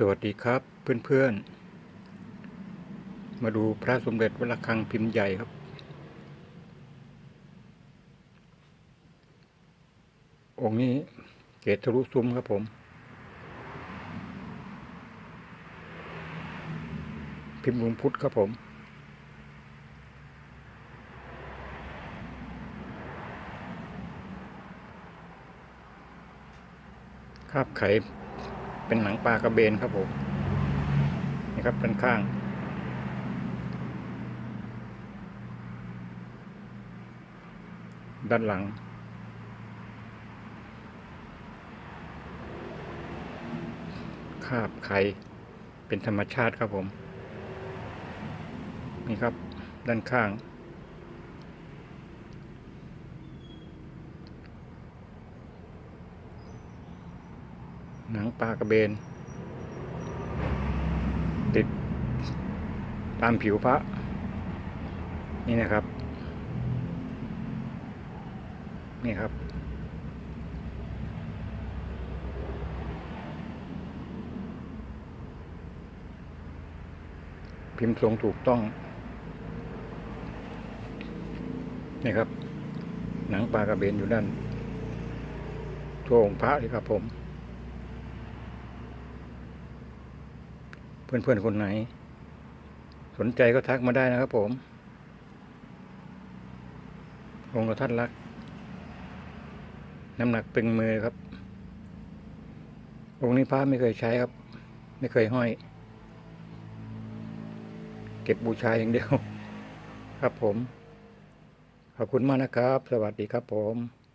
สวัสดีครับเพื่อนๆ มาดูพระสมเด็จวัดระฆังพิมพ์ใหญ่ครับ องค์นี้เกศทะลุซุ้มครับผม พิมพ์หลวงพุทธครับผม คาบไข เป็นหนังปลากระเบนครับผมนี่ครับด้านข้าง ด้านหลัง คาบไข่เป็นธรรมชาติครับผม นี่ครับด้านข้าง หนังปลากระเบน ติดตามผิวพระ นี่นะครับ นี่ครับ พิมพ์ทรงถูกต้อง นี่ครับ หนังปลากระเบนอยู่ด้านทั่วองค์พระเลยครับผม เพื่อนๆคนไหน สนใจก็ทักมาได้นะครับผมองค์กระทัดรัก น้ำหนักตึงมือครับ องค์นี้พระไม่เคยใช้ครับ ไม่เคยห้อย เก็บบูชาอย่างเดียว ครับผม ขอบคุณมากนะครับ สวัสดีครับผม